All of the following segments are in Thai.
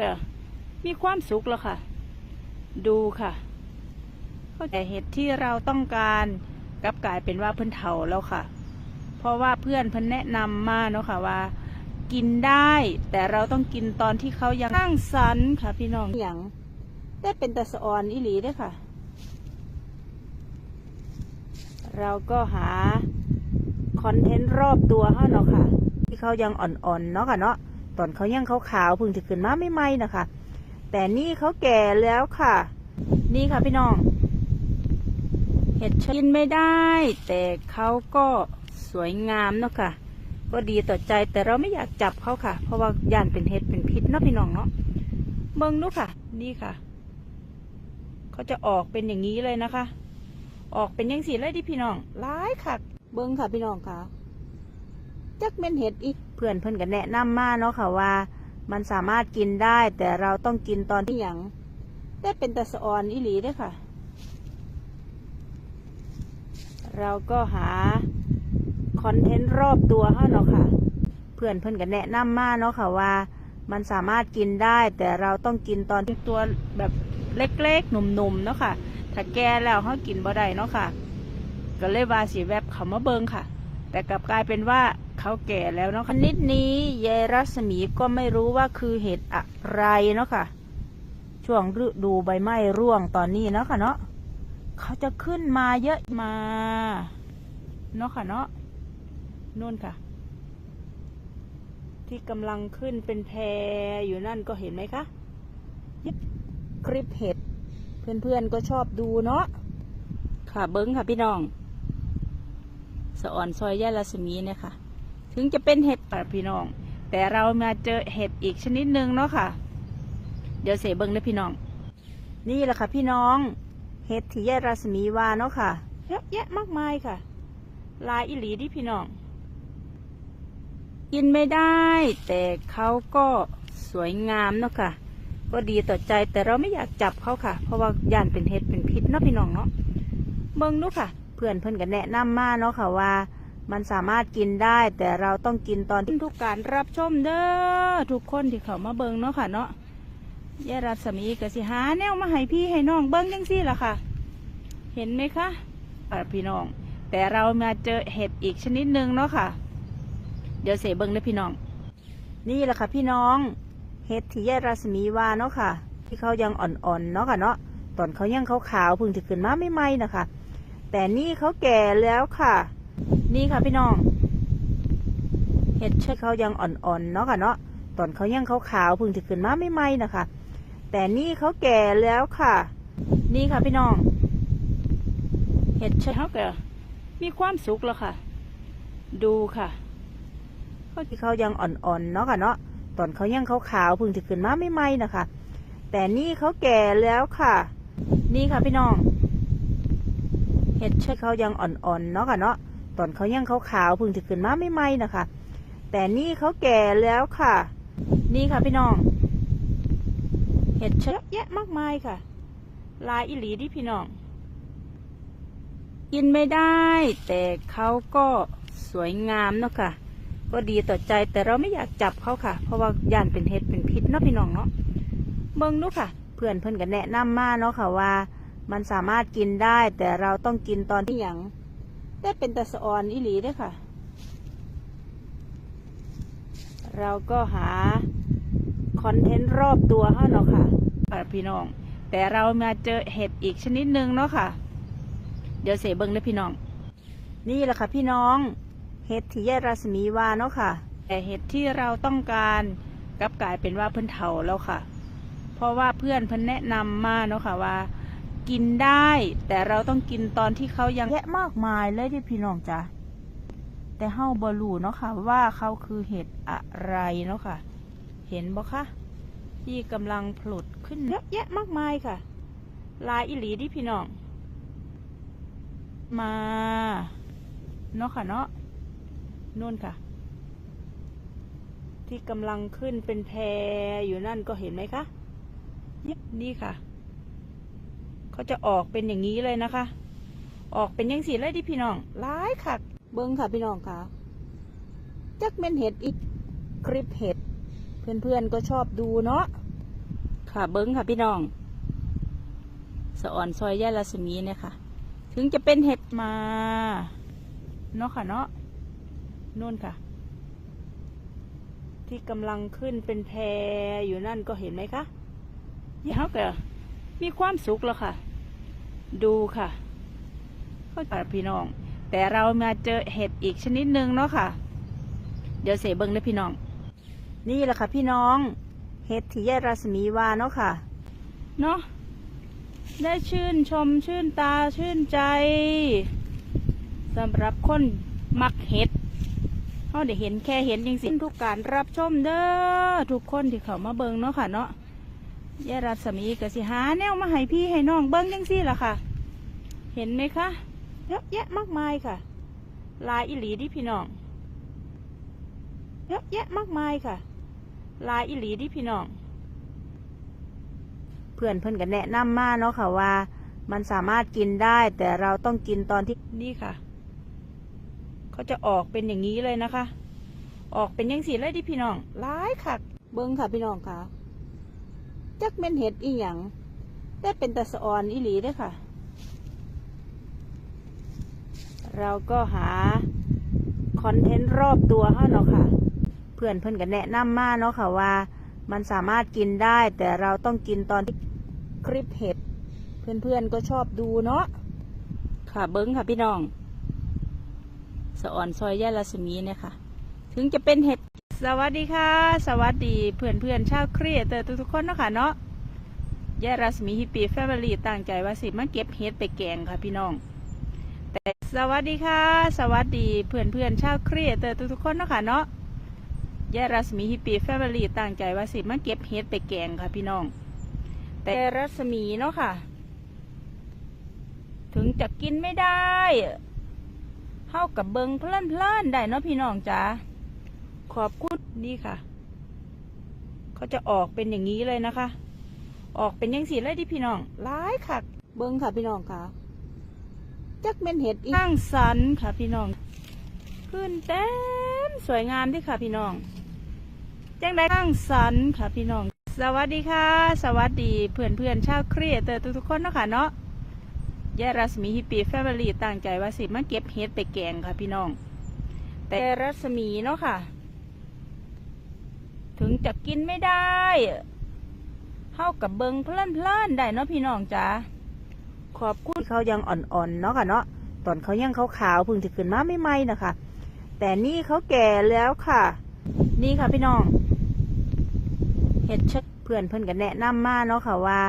ก็มีความสุขแล้วค่ะ ดูค่ะเข้าใจเหตุที่เราต้องการกลับกลายเป็นว่าเพิ่นเฒ่าแล้วค่ะ เพราะว่าเพื่อนเพิ่นแนะนำมาเนาะค่ะว่า กินได้ แต่เราต้องกินตอนที่เขายังสร้างสรรค์ค่ะ พี่น้องอย่างได้เป็นตะสะออนอิหลีด้วยค่ะ เราก็หาคอนเทนต์รอบตัวเขาเนาะค่ะ ที่เขายังอ่อนๆเนาะค่ะเนาะ ตอนเขายังขาวๆพิ่งจะขึ้นมาไม่ไหมนะคะ แต่นี่เขาแก่แล้วค่ะ นี่ค่ะพี่น้อง เห็ดกินไม่ได้ แต่เขาก็สวยงามเนาะค่ะ ก็ดีต่อใจแต่เราไม่อยากจับเขาค่ะ เพราะว่าย่านเป็นเห็ดเป็นพิษเนาะพี่น้องเนาะเบิ่งดูค่ะ นี่ค่ะ เขาจะออกเป็นอย่างนี้เลยนะคะ ออกเป็นยังสีเลยที่พี่น้องร้ายค่ะ เบิ้งค่ะพี่น้องค่ะ จักเป็นเห็ดอีกเพื่อนเพื่อนกันแนะนำมาเนาะค่ะว่า มันสามารถกินได้แต่เราต้องกินตอนที่หยังได้เป็นตะสออนอิหลีด้วยค่ะ เราก็หาคอนเทนต์รอบตัวเขาเนาะค่ะ เพื่อนเพื่อนกันแนะนำมาเนาะค่ะว่า มันสามารถกินได้แต่เราต้องกินตอนตัวแบบเล็กๆหนุ่มๆเนาะค่ะ ถ้าแก่แล้วเขากินบ่ได้เนาะค่ะ ก็เลยว่าสีแวบเขามาเบิงค่ะ แต่กลับกลายเป็นว่า เขาแก่แล้วเนาะค่ะนิดนี้ยายรัศมีก็ไม่รู้ว่าคือเห็ดอะไรเนาะค่ะ ช่วงฤดูใบไม้ร่วงตอนนี้เนาะค่ะเนาะเขาจะขึ้นมาเยอะมาเนาะค่ะเนาะนู่นค่ะ ที่กำลังขึ้นเป็นแพรอยู่นั่นก็เห็นไหมคะคลิปเห็ด เพื่อนๆก็ชอบดูเนาะค่ะเบิ้งค่ะพี่น้องสะอ่อนซอยย่ารัศมีเนี่ยค่ะ ถึงจะเป็นเห็ดป่าพี่น้อง แต่เรามาเจอเห็ดอีกชนิดหนึ่งเนาะค่ะ เดี๋ยวเสเบิ้งนะพี่น้อง นี่แหละค่ะ พี่น้องเห็ดที่ย่รัศมีวาเนาะค่ะเยอะแยะมากมายค่ะ ลายอิหลีที่พี่น้อง กินไม่ได้ แต่เขาก็สวยงามเนาะค่ะ ก็ดีต่อใจแต่เราไม่อยากจับเขาค่ะ เพราะว่าย่านเป็นเห็ดเป็นพิษเนาะพี่น้องเนาะเบิ่งดูค่ะ เพื่อนเพื่อนกันแนะนำมาเนาะค่ะว่า มันสามารถกินได้แต่เราต้องกินตอนที่ทุกการรับชมเด้อทุกคนที่เขามาเบิ่งเนาะค่ะเนาะยายรัศมีกสิหาแนวมาให้พี่ให้น้องเบิ่งยังซี่ล่ะค่ะ เห็นไหมคะอ่าพี่น้อง แต่เรามาเจอเห็ดอีกชนิดหนึ่งเนาะค่ะ เดี๋ยวเสเบิ่งนะพี่น้อง นี่แหละค่ะ พี่น้องเห็ดที่ยายรัศมีว่าเนาะค่ะ ที่เขายังอ่อนๆเนาะค่ะเนาะตอนเขายังขาวๆเพิ่งจะขึ้นมาไม่ไหมนะคะแต่นี่เขาแก่แล้วค่ะ นี่ค่ะพี่น้อง เห็ดที่เขายังอ่อนๆเนาะค่ะเนาะตอนเขายังขาวๆพิ่งจะขึ้นมาไม่ไหมนะคะ แต่นี่เขาแก่แล้วค่ะ นี่ค่ะพี่น้อง เห็ดที่เขาแก่มีความสุขแล้วค่ะ ดูค่ะเขาที่เขายังอ่อนๆเนาะค่ะเนาะตอนเขายังขาวๆพิ่งจะขึ้นมาไม่ไหมนะคะ แต่นี่เขาแก่แล้วค่ะ นี่ค่ะพี่น้อง เห็ดที่เขายังอ่อนๆเนาะค่ะเนาะ ตอนเขายังขาวๆพิ่งจะขึ้นมาไม่ไหมนะคะ แต่นี่เขาแก่แล้วค่ะ นี่ค่ะพี่น้อง เห็ดเยอะแยะมากมายค่ะ ลายอิหลีที่พี่น้อง กินไม่ได้ แต่เขาก็สวยงามเนาะค่ะ ก็ดีต่อใจแต่เราไม่อยากจับเขาค่ะ เพราะว่าย่านเป็นเห็ดเป็นพิษเนาะพี่น้องเนาะเบิ่งดูค่ะ เพื่อนเพื่อนกันแนะนำมาเนาะค่ะว่ามันสามารถกินได้แต่เราต้องกินตอนที่หยัง ได้เป็นตะสะออนอิหลีเด้วยค่ะ เราก็หาคอนเทนต์รอบตัวเขาเนาะค่ะอ่าพี่น้อง แต่เรามาเจอเห็ดอีกชนิดหนึ่งเนาะค่ะ เดี๋ยวเสเบิ่งนะพี่น้อง นี่แหละค่ะพี่น้องเห็ดที่ยายรัศมีว่าเนาะค่ะ แต่เห็ดที่เราต้องการกลับกลายเป็นว่าเพิ่นเฒ่าแล้วค่ะ เพราะว่าเพื่อนเพิ่นแนะนำมาเนาะค่ะว่า กินได้ แต่เราต้องกินตอนที่เขายังแยะมากมายเลยที่พี่น้องจ้ะแต่เฮาบ่รู้เนาะค่ะ ว่าเขาคือเห็ดอะไรเนาะค่ะ เห็นบ่คะที่กำลังผลุดขึ้นเยอะแยะมากมายค่ะ ลายอิหลีที่พี่น้อง มาเนาะค่ะเนาะนู่นค่ะ ที่กำลังขึ้นเป็นแพรอยู่นั่นก็เห็นไหมคะเนี่ยนี่ค่ะ เขาจะออกเป็นอย่างนี้เลยนะคะ ออกเป็นยังสีเลยที่พี่น้องร้ายค่ะ เบิ้งค่ะพี่น้องค่ะจักเป็นเห็ดอีกคลิปเห็ด เพื่อนๆก็ชอบดูเนาะค่ะเบิ้งค่ะพี่น้องสะอ่อนซอยแย่ารัศมีเนี่ยค่ะ ถึงจะเป็นเห็ดมาเนาะค่ะเนาะนู่นค่ะ ที่กำลังขึ้นเป็นแพรอยู่นั่นก็เห็นไหมคะยาวก็ มีความสุขแล้วค่ะ ดูค่ะเข้าใจพี่น้อง แต่เรามาเจอเห็ดอีกชนิดหนึ่งเนาะค่ะ เดี๋ยวเสเบิ้งนะพี่น้อง นี่แหละค่ะ พี่น้องเห็ดที่ยายรัศมีวาเนาะค่ะ เนาะได้ชื่นชมชื่นตาชื่นใจสำหรับคนมักเห็ดเขาได้เห็นแค่เห็นจริงๆทุกการรับชมเด้อทุกคนที่เขามาเบิงเนาะค่ะเนาะ ยายรัศมีกสิหาแนวมาให้พี่ให้น้องเบิ้งยังซี่ล่ะค่ะ เห็นไหมคะเยอะแยะมากมายค่ะ ลายอิหลีดิพี่น้องเยอะแยะมากมายค่ะ ลายอิหลีดิพี่น้อง เพื่อนเพื่อนกันแนะนำมาเนาะค่ะว่า มันสามารถกินได้แต่เราต้องกินตอนที่นี่ค่ะ เขาจะออกเป็นอย่างนี้เลยนะคะ ออกเป็นยังสีเลยดิพี่น้องร้ายค่ะ เบิ้งค่ะพี่น้องค่ะ จักเป็นเห็ดอีหยังได้เป็นตะสะออนอีหลีด้วยค่ะ เราก็หาคอนเทนต์รอบตัวให้เนาะค่ะ เพื่อนเพื่อนกันแนะนำมาเนาะค่ะว่า มันสามารถกินได้แต่เราต้องกินตอนที่คลิปเห็ด เพื่อนๆก็ชอบดูเนาะค่ะเบิ้งค่ะพี่น้องสะออนซอยแย่ารัศมีเนี่ยค่ะ ถึงจะเป็นเห็ด สวัสดีค่ะ สวัสดีเพื่อนเพื่อนชาวเครียดเตอร์ทุกๆคนเนาะค่ะเนาะย่รัศมีฮิปปี้แฟมิลี่ตั้งใจว่าสิมาเก็บเห็ดไปแกงค่ะพี่น้อง แต่สวัสดีค่ะ สวัสดีเพื่อนเพื่อนชาวเครียดเตอร์ทุกๆคนเนาะค่ะเนาะย่รัศมีฮิปปี้แฟมิลี่ตั้งใจว่าสิมาเก็บเห็ดไปแกงค่ะพี่น้อง แต่รัศมีเนาะค่ะ ถึงจะกินไม่ได้เข้ากับเบิงเพลินพลินๆได้เนาะพี่น้องจ๋าขอบคุณ นี่ค่ะ เขาจะออกเป็นอย่างนี้เลยนะคะ ออกเป็นยังสีเลยดิพี่น้องร้ายค่ะ เบิงค่ะพี่น้องค่ะจักเป็นเห็ดอีข้างสันค่ะพี่น้อง ขึ้นเต็มสวยงามที่ค่ะพี่น้องจังได้ข้างสันค่ะพี่น้อง สวัสดีค่ะ สวัสดีเพื่อนเพื่อนๆชาวเครียดเตอร์ทุกๆคนเนาะค่ะเนาะยายรัศมีฮิปปี้แฟมิลี่ตั้งใจว่าสิมาเก็บเห็ดไปแกงค่ะพี่น้อง แต่รัศมีเนาะค่ะ ถึงจะกินไม่ได้เข้ากับเบิงเพลินเพลินๆได้เนาะพี่น้องจ๋าขอบคุณเขายังอ่อนๆเนาะค่ะเนาะตอนเขายังขาวๆเพิ่งจะขึ้นมาไม่ไหมนะคะ แต่นี่เขาแก่แล้วค่ะ นี่ค่ะพี่น้องเห็ดชักเพื่อนเพื่อนกันแนะนำมาเนาะค่ะว่า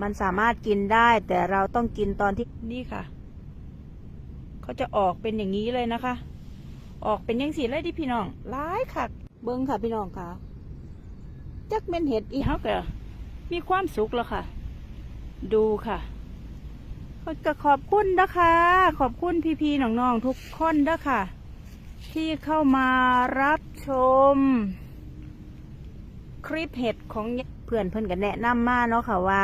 มันสามารถกินได้ แต่เราต้องกินตอนที่นี่ค่ะเขาจะออกเป็นอย่างนี้เลยนะคะ ออกเป็นยังสีเลยดิพี่น้องร้ายค่ะ เบิ้งค่ะพี่น้องค่ะ จักเป็นเห็ดอีเฮาก็มีความสุขแล้วค่ะ ดูค่ะก็ขอบคุณนะคะ ขอบคุณพี่ๆน้องๆทุกคนนะคะที่เข้ามารับชม คลิปเห็ดของเพื่อนเพื่อนกันแนะนำมาเนาะค่ะว่า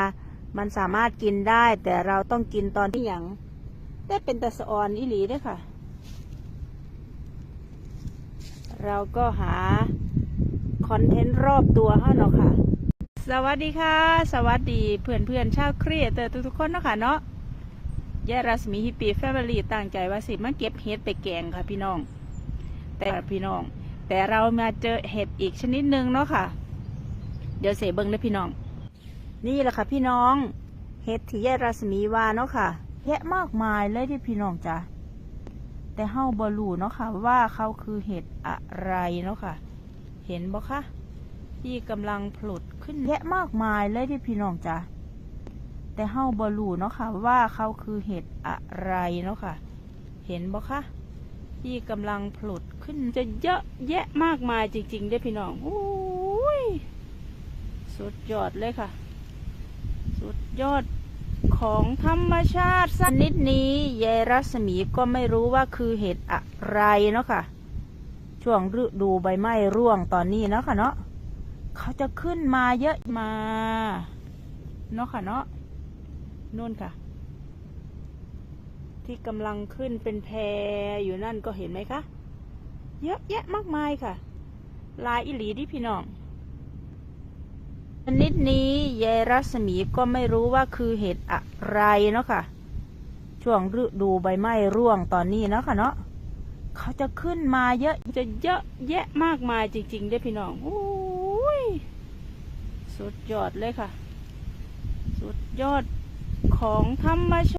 มันสามารถกินได้ แต่เราต้องกินตอนที่ยังได้เป็นตะสะออนอีหลีด้วยค่ะ เราก็หา คอนเทนต์รอบตัวให้เนาะค่ะ สวัสดีค่ะ สวัสดีเพื่อนเพื่อนชาวเครียดเตอร์ทุกๆคนเนาะค่ะเนาะยารัศมีฮิปปี้แฟมิลี่ตั้งใจว่าสิมาเก็บเห็ดไปแกงค่ะพี่น้อง แต่พี่น้อง แต่เรามาเจอเห็ดอีกชนิดหนึ่งเนาะค่ะ เดี๋ยวเสเบิ้งเลยพี่น้อง นี่แหละค่ะพี่น้องเห็ดที่ยารัศมีวาเนาะค่ะแยะมากมายเลยที่พี่น้องจ้ะแต่เฮาบรูเนาะค่ะว่าเขาคือเห็ดอะไรเนาะค่ะ เห็นบ่คะที่กำลังผลุดขึ้นแยะมากมายเลยที่พี่น้องจ้ะแต่เฮาบรูเนาะค่ะว่าเขาคือเห็ดอะไรเนาะค่ะ เห็นบ่คะที่กำลังผลุดขึ้นจะเยอะแยะมากมายจริงๆเด้พี่น้องโอ้ยสุดยอดเลยค่ะ สุดยอดของธรรมชาติสนิดนี้ยายรัศมีก็ไม่รู้ว่าคือเห็ดอะไรเนาะค่ะ ช่วงฤดูใบไม้ร่วงตอนนี้เนาะค่ะเนาะเขาจะขึ้นมาเยอะมาเนาะค่ะเนาะนู่นค่ะ ที่กำลังขึ้นเป็นแพรอยู่นั่นก็เห็นไหมคะเยอะแยะมากมายค่ะ ลายอิหลีดิพี่น้องชนิดนี้ยายรัศมีก็ไม่รู้ว่าคือเห็ดอะไรเนาะค่ะ ช่วงฤดูใบไม้ร่วงตอนนี้เนาะค่ะเนาะ เขาจะขึ้นมาเยอะจะเยอะแยะมากมายจริงๆเด้พี่น้องโอ้ยสุดยอดเลยค่ะ สุดยอดของธรรมชาติ